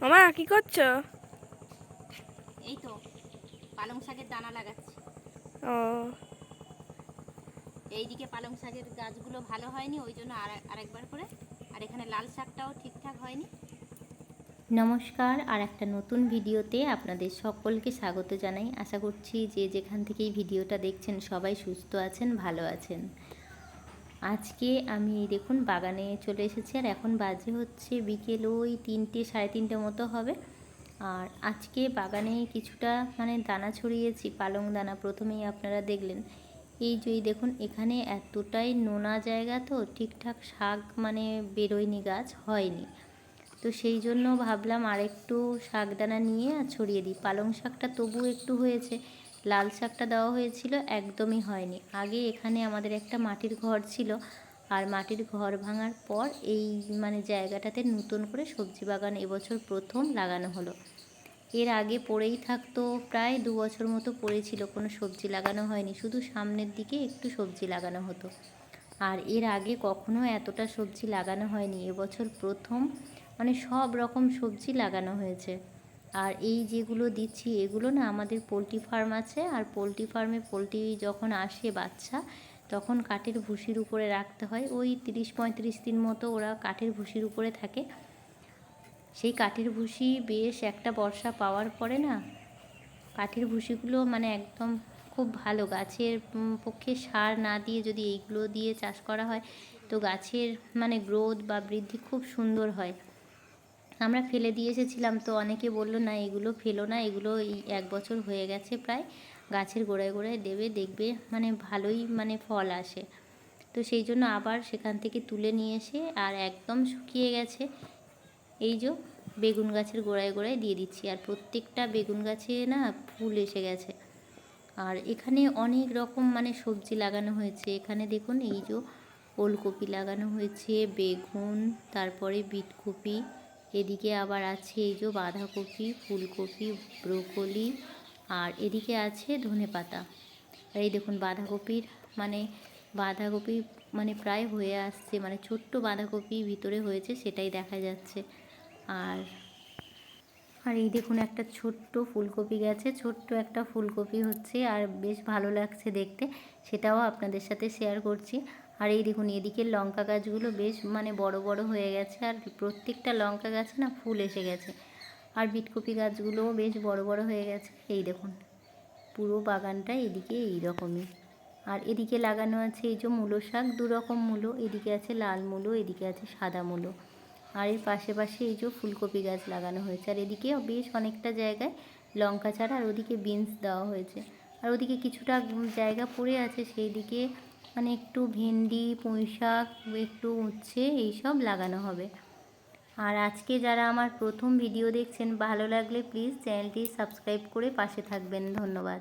মামা কি করছ? এই তো পালং শাকের দানা লাগাচ্ছি। ও। এইদিকে পালং শাকের গাছগুলো ভালো হয়নি ওই জন্য আর আরেকবার করে। আর এখানে লাল শাকটাও ঠিকঠাক হয়নি। নমস্কার আর একটা নতুন ভিডিওতে আপনাদের সকলকে স্বাগত জানাই। আশা করছি যে যেখান থেকেই ভিডিওটা দেখছেন সবাই সুস্থ আছেন ভালো আছেন। আজকে আমি দেখুন বাগানে চলে এসেছি, আর এখন বাজে হচ্ছে বিকেল ওই তিনটে, সাড়ে তিনটে মতো হবে। আর আজকে বাগানে কিছুটা মানে দানা ছড়িয়েছি, পালং দানা প্রথমেই আপনারা দেখলেন। এই যে দেখুন, এখানে এতটাই নোনা জায়গা তো, ঠিকঠাক শাক মানে বেরোয়নি গাছ, হয়নি। তো সেই জন্য ভাবলাম আরেকটু শাকদানা নিয়ে আর ছড়িয়ে দিই। পালং শাকটা তবু একটু হয়েছে লাল শাকটা দেওয়া হয়েছিল, একদমই হয়নি। আগে এখানে আমাদের একটা মাটির ঘর ছিল, আর মাটির ঘর ভাঙার পর এই মানে জায়গাটাতে নতুন করে সবজি বাগান এবছর প্রথম লাগানো হলো। এর আগে পড়েই থাকতো, প্রায় দু বছর মতো পড়েছিল কোনো সবজি লাগানো হয়নি, শুধু সামনের দিকে একটু সবজি লাগানো হতো। আর এর আগে কখনো এতটা সবজি লাগানো হয়নি, এবছর প্রথম মানে সব রকম সবজি লাগানো হয়েছে। আর এই যেগুলো দিচ্ছি, এগুলো না আমাদের পোলট্রি ফার্ম আছে। আর পোলট্রি ফার্মে পোলট্রি যখন আসে বাচ্চা, তখন কাঠের ভুসির উপরে রাখতে হয়। ওই তিরিশ পঁয়ত্রিশ দিন মতো ওরা কাঠের ভুসির উপরে থাকে। সেই কাঠের ভুসি বেশ একটা বর্ষা পাওয়ার পরে না, কাঠের ভুসিগুলো মানে একদম খুব ভালো। গাছের পক্ষে সার না দিয়ে যদি এইগুলো দিয়ে চাষ করা হয়, তো গাছের মানে গ্রোথ বা বৃদ্ধি খুব সুন্দর হয়। আমরা ফেলে দিয়ে এসেছিলাম তো অনেকে বলল, না, এগুলো ফেলো না, এগুলো এই এক বছর হয়ে গেছে প্রায়। গাছের গোড়ায় গোড়ায় দেবে, দেখবে মানে ভালোই মানে ফল আসে। তো সেই জন্য আবার সেখান থেকে তুলে নিয়ে এসে আর একদম শুকিয়ে গেছে। এই যে বেগুন গাছের গোড়ায় গোড়ায় দিয়ে দিচ্ছি। আর প্রত্যেকটা বেগুন গাছে না ফুল এসে গেছে। আর এখানে অনেক রকম মানে সবজি লাগানো হয়েছে। এখানে দেখুন, এই যে ওলকপি লাগানো হয়েছে, বেগুন, তারপরে বিটকপি এদিকে আবার আছে এই যে বাঁধাকপি, ফুলকপি, ব্রোকলি, আর এদিকে আছে ধনে পাতা। আর এই দেখুন বাঁধাকপির মানে বাঁধাকপি মানে প্রায় হয়ে আসছে মানে ছোট্ট বাঁধাকপি ভিতরে হয়েছে সেটাই দেখা যাচ্ছে। আর আর এই দেখুন একটা ছোট্ট ফুলকপি গেছে, ছোট্ট একটা ফুলকপি হচ্ছে, আর বেশ ভালো লাগছে দেখতে, সেটাও আপনাদের সাথে শেয়ার করছি। আর এই দেখুন, এদিকের লঙ্কা গাছগুলো বেশ মানে বড় বড় হয়ে গেছে, আর প্রত্যেকটা লঙ্কা গাছে না ফুল এসে গেছে। আর বিটকপি গাছগুলোও বেশ বড় বড় হয়ে গেছে। এই দেখুন, পুরো বাগানটা এদিকে এই রকমই আর এদিকে লাগানো আছে এই যে মূলো শাক, দু রকম মূলো। এদিকে আছে লাল মূলো, এদিকে আছে সাদা মূলো। আর এর পাশে পাশে এই যে ফুলকপি গাছ লাগানো হয়েছে। আর এদিকে বেশ অনেকটা জায়গায় লঙ্কা ছাড়া আর ওদিকে বিনস দেওয়া হয়েছে। আর ওদিকে কিছুটা জায়গা পড়ে আছে সেই দিকে মানে একটু ভেন্ডি পুঁই শাক একটু উচ্ছে এইসব লাগানো হবে। আর আজকে যারা আমার প্রথম ভিডিও দেখছেন, ভালো লাগলে প্লিজ চ্যানেলটি সাবস্ক্রাইব করে পাশে থাকবেন। ধন্যবাদ।